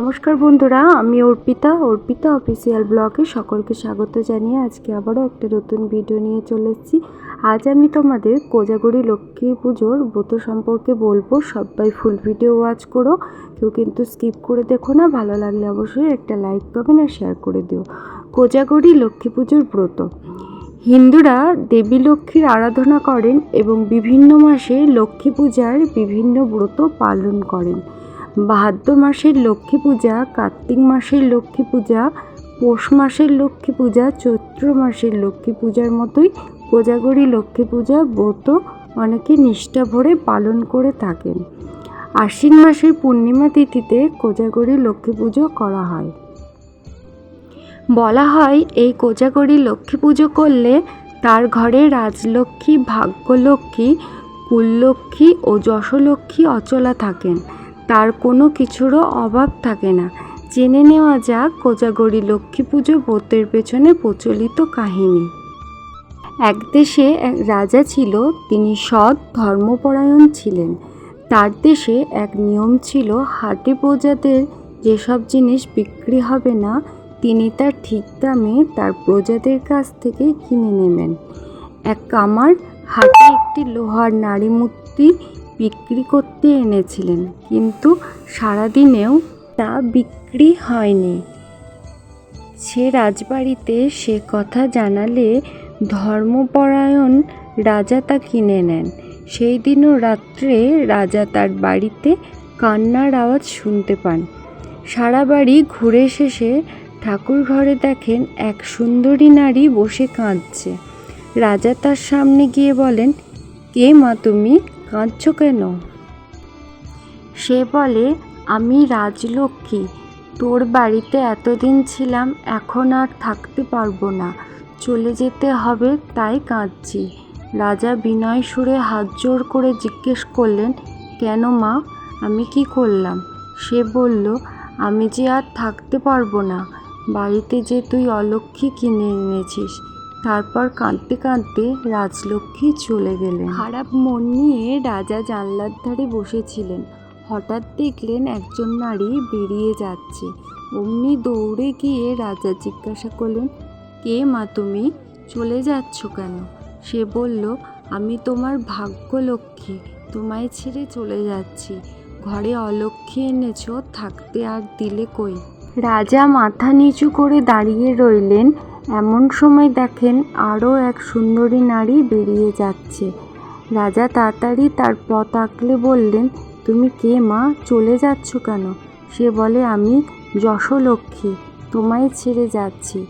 নমস্কার বন্ধুরা, আমি অর্পিতা। অর্পিতা অফিসিয়াল ব্লগে সকলকে স্বাগত জানিয়ে আজকে আবারও একটা নতুন ভিডিও নিয়ে চলে এসেছি। আজ আমি তোমাদের কোজাগরি লক্ষ্মী পুজোর ব্রত সম্পর্কে বলব। সবাই ফুল ভিডিও ওয়াচ করো। কেউ কিন্তু স্কিপ করে দেখো না। ভালো লাগলে অবশ্যই একটা লাইক করবেন আর শেয়ার করে দিও। কোজাগরি লক্ষ্মী পুজোর ব্রত। হিন্দুরা দেবী লক্ষ্মীর আরাধনা করেন এবং বিভিন্ন মাসে লক্ষ্মী পূজার বিভিন্ন ব্রত পালন করেন। ভাদ্র মাসের লক্ষ্মী পূজা, কার্তিক মাসের লক্ষ্মী পূজা, পৌষ মাসের লক্ষ্মী পূজা, চৈত্র মাসের লক্ষ্মী পূজার মতোই কোজাগরি লক্ষ্মী পূজা ব্রত অনেকে নিষ্ঠা ভরে পালন করে থাকেন। আশ্বিন মাসের পূর্ণিমা তিথিতে কোজাগরি লক্ষ্মী পুজো করা হয়। বলা হয়, এই কোজাগরি লক্ষ্মী পুজো করলে তার ঘরে রাজলক্ষ্মী, ভাগ্যলক্ষ্মী, কুললক্ষ্মী ও যশলক্ষ্মী অচলা থাকেন। তার কোনো কিছুরও অভাব থাকে না। জেনে নেওয়া যাক কোজাগরি লক্ষ্মী পুজো ব্রতের পেছনে প্রচলিত কাহিনী। এক দেশে এক রাজা ছিল, তিনি সৎ ধর্মপরায়ণ ছিলেন। তার দেশে এক নিয়ম ছিল, হাটে প্রজাদের যেসব জিনিস বিক্রি হবে না, তিনি তার ঠিক দামে তার প্রজাদের কাছ থেকে কিনে নেবেন। এক কামার হাটে একটি লোহার নারী মূর্তি বিক্রি করতে এনেছিলেন, কিন্তু সারাদিনেও তা বিক্রি হয়নি। সে রাজবাড়িতে সে কথা জানালে ধর্মপরায়ণ রাজা তা কিনে নেন। সেই দিনও রাত্রে রাজা তার বাড়িতে কান্নার আওয়াজ শুনতে পান। সারা বাড়ি ঘুরে শেষে ঠাকুর ঘরে দেখেন এক সুন্দরী নারী বসে কাঁদছে। রাজা তার সামনে গিয়ে বলেন, কে মা তুমি? কাঁদছ কেন? সে বলে, আমি রাজলক্ষ্মী। তোর বাড়িতে এতদিন ছিলাম, এখন আর থাকতে পারব না। চলে যেতে হবে, তাই কাঁদছি। রাজা বিনয় সুরে হাত জোর করে জিজ্ঞেস করলেন, কেন মা? আমি কি করলাম? সে বলল, আমি যে আর থাকতে পারব না। বাড়িতে যে তুই অলক্ষ্মী কিনে এনেছিস। তারপর কাঁদতে কাঁদতে রাজলক্ষ্মী চলে গেলেন। খারাপ মন নিয়ে রাজা জানলার ধারে বসেছিলেন। হঠাৎ দেখলেন একজন নারী বেরিয়ে যাচ্ছে। অমনি দৌড়ে গিয়ে রাজা জিজ্ঞাসা করলেন কে মা তুমি? চলে যাচ্ছ কেন? সে বলল আমি তোমার ভাগ্যলক্ষ্মী তোমায় ছেড়ে চলে যাচ্ছি। ঘরে অলক্ষ্মী এনেছ থাকতে আর দিলে কই? রাজা মাথা নিচু করে দাঁড়িয়ে রইলেন। এমন সময় দেখেন আরও এক সুন্দরী নারী বেরিয়ে যাচ্ছে। রাজা তাড়াতাড়ি তার পথ আঁকলে বললেন, তুমি কে মা? চলে যাচ্ছ কেন? সে বলে, আমি যশলক্ষ্মী, তোমায় ছেড়ে যাচ্ছি।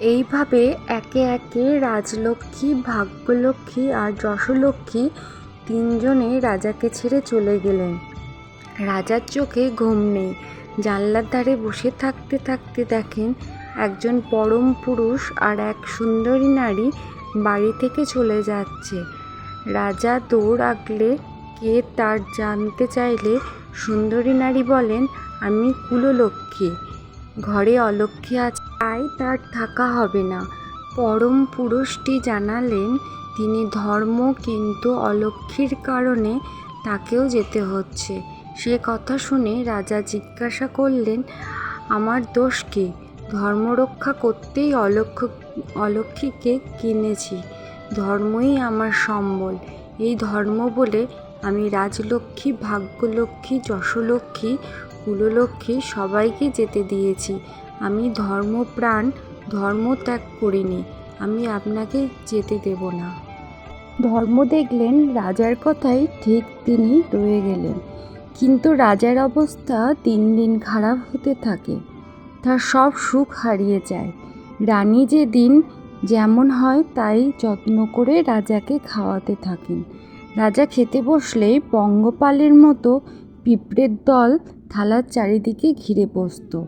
এইভাবে একে একে রাজলক্ষ্মী, ভাগ্যলক্ষ্মী আর যশলক্ষ্মী তিনজনে রাজাকে ছেড়ে চলে গেলেন। রাজার চোখে ঘুম নেই। জানলার ধারে বসে থাকতে থাকতে দেখেন একজন পরম পুরুষ আর এক সুন্দরী নারী বাড়ি থেকে চলে যাচ্ছে। রাজা দৌড় আগলে কে তার জানতে চাইলে সুন্দরী নারী বলেন, আমি কুললক্ষ্মী। ঘরে অলক্ষ্মী আছে, তাই তার থাকা হবে না। পরম পুরুষটি জানালেন, তিনি ধর্ম কিন্তু অলক্ষ্মীর কারণে তাকেও যেতে হচ্ছে। সে কথা শুনে রাজা জিজ্ঞাসা করলেন, আমার দোষ কী? ধর্মরক্ষা করতেই অলক্ষ অলক্ষ্মীকে কিনেছি। ধর্মই আমার সম্বল। এই ধর্ম বলে আমি রাজলক্ষ্মী, ভাগ্যলক্ষ্মী, যশলক্ষ্মী, কুললক্ষ্মী সবাইকে যেতে দিয়েছি। আমি ধর্মপ্রাণ ধর্ম ত্যাগ করিনি। আমি আপনাকে যেতে দেব না। ধর্ম দেখলেন, রাজার কথাই ঠিক তিনি রয়ে গেলেন। কিন্তু রাজার অবস্থা দিন দিন খারাপ হতে থাকে। তার সব সুখ হারিয়ে যায়। রানী যে দিন যেমন হয় তাই যত্ন করে রাজাকে খাওয়াতে থাকেন। রাজা খেতে বসলেই পঙ্গপালের মতো পিঁপড়ের দল থালার চারিদিকে ঘিরে বসত।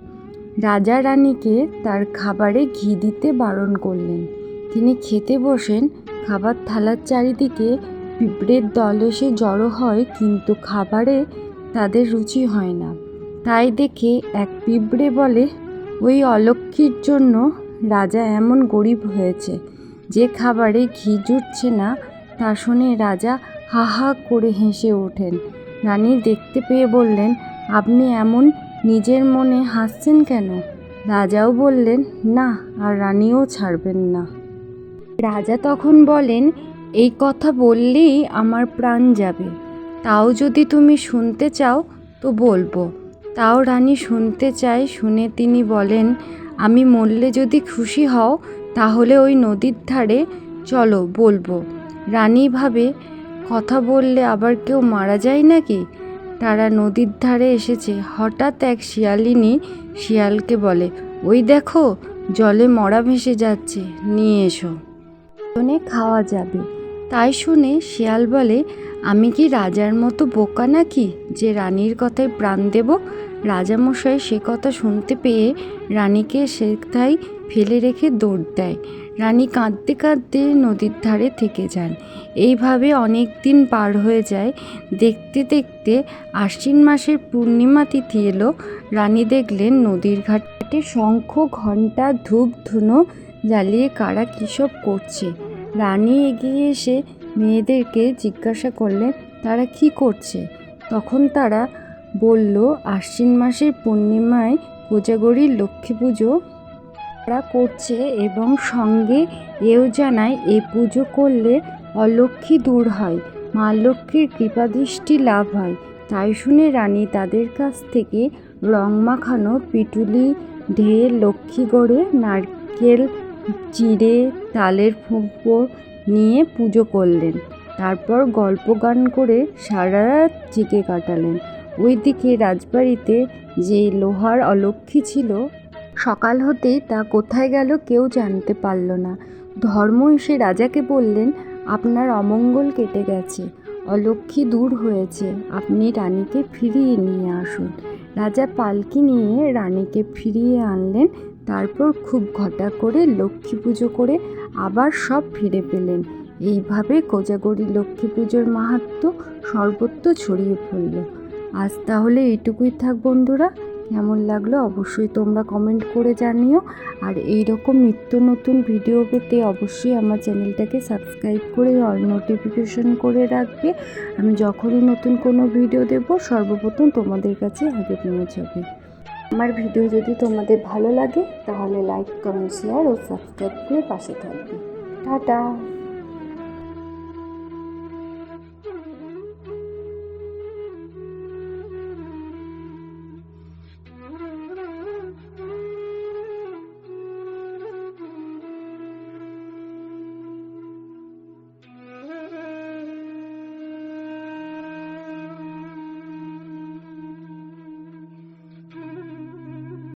রাজা রানীকে তার খাবারে ঘি দিতে বারণ করলেন। তিনি খেতে বসেন, খাবার থালার চারিদিকে পিঁপড়ের দল এসে জড়ো হয় কিন্তু খাবারে তাদের রুচি হয় না। তাই দেখে এক পিঁপড়ে বলে ওই অলক্ষ্মীর জন্য রাজা এমন গরিব হয়েছে, যে খাবারে ঘি জুটছে না, তা শুনে রাজা হা হা করে হেসে ওঠেন। রানী দেখতে পেয়ে বললেন, আপনি এমন নিজের মনে হাসছেন কেন? রাজাও বললেন, না, আর রানীও ছাড়বেন না। রাজা তখন বলেন, এই কথা বললেই আমার প্রাণ যাবে। তাও যদি তুমি শুনতে চাও, তো বলব। তাও রানী শুনতে চায়, শুনে তিনি বলেন, আমি মরলে যদি খুশি হও, তাহলে ওই নদীর ধারে চলো, বলব। রানী ভাবে, কথা বললে আবার কেউ মারা যায় নাকি? তারা নদীর ধারে এসেছে। হঠাৎ এক শিয়ালিনী শিয়ালকে বলে, ওই দেখো, জলে মরা ভেসে যাচ্ছে, নিয়ে এসো। দুজনে খাওয়া যাবে। তাই শুনে শিয়াল বলে, আমি কি রাজার মতো বোকা নাকি, যে রানীর কথায় প্রাণ দেব? রাজামশাই সে কথা শুনতে পেয়ে রানীকে সেথায় ফেলে রেখে দৌড় দেয়। রানী কাঁদতে কাঁদতে নদীর ধারে থেকে যান। এইভাবে অনেক দিন পার হয়ে যায়। দেখতে দেখতে আশ্বিন মাসের পূর্ণিমা তিথি এলো। রানী দেখলেন নদীর ঘাটে শঙ্খ, ঘণ্টা, ধূপ, ধুনো জ্বালিয়ে কারা কী সব করছে। রানী এগিয়ে এসে মেয়েদেরকে জিজ্ঞাসা করলেন, তারা কি করছে? তখন তারা বলল, আশ্বিন মাসের পূর্ণিমায় কোজাগরীর লক্ষ্মী পুজো তারা করছে এবং সঙ্গে এও জানায়, এ পুজো করলে অলক্ষ্মী দূর হয়, মা লক্ষ্মীর কৃপাদৃষ্টি লাভ হয়। তাই শুনে রানী তাদের কাছ থেকে রং মাখানো পিটুলি ঢেয়ে লক্ষ্মী গড়ে নারকেল, চিড়ে, তালের ফোঁপো নিয়ে পুজো করলেন। তারপর গল্প গান করে সারা রাত জেগে কাটালেন। ওইদিকে রাজবাড়িতে যে লোহার অলক্ষ্মী ছিল, সকাল হতেই তা কোথায় গেল কেউ জানতে পারল না। ধর্ম এসে রাজাকে বললেন, আপনার অমঙ্গল কেটে গেছে অলক্ষ্মী দূর হয়েছে, আপনি রানীকে ফিরিয়ে নিয়ে আসুন। রাজা পালকি নিয়ে রানীকে ফিরিয়ে আনলেন, তারপর খুব ঘটা করে লক্ষ্মী পুজো করে আবার সব ফিরে পেলেন। এইভাবে কোজাগরী লক্ষ্মী পুজোর মাহাত্ম্য সর্বত্র ছড়িয়ে পড়ল। আজ তাহলে এইটুকুই থাক বন্ধুরা। কেমন লাগল অবশ্যই তোমরা কমেন্ট করে জানিও। আর এই রকম নিত্য নতুন ভিডিও পেতে অবশ্যই আমার চ্যানেলটাকে সাবস্ক্রাইব করে অল নোটিফিকেশন করে রাখবে। আমি যখনই নতুন কোনো ভিডিও দেব, সর্বপ্রথম তোমাদের কাছে আগে পৌঁছাবে। আমার ভিডিও যদি তোমাদের ভালো লাগে, তাহলে লাইক কমেন্ট শেয়ার ও সাবস্ক্রাইব করে পাশে থাকবে। টাটা!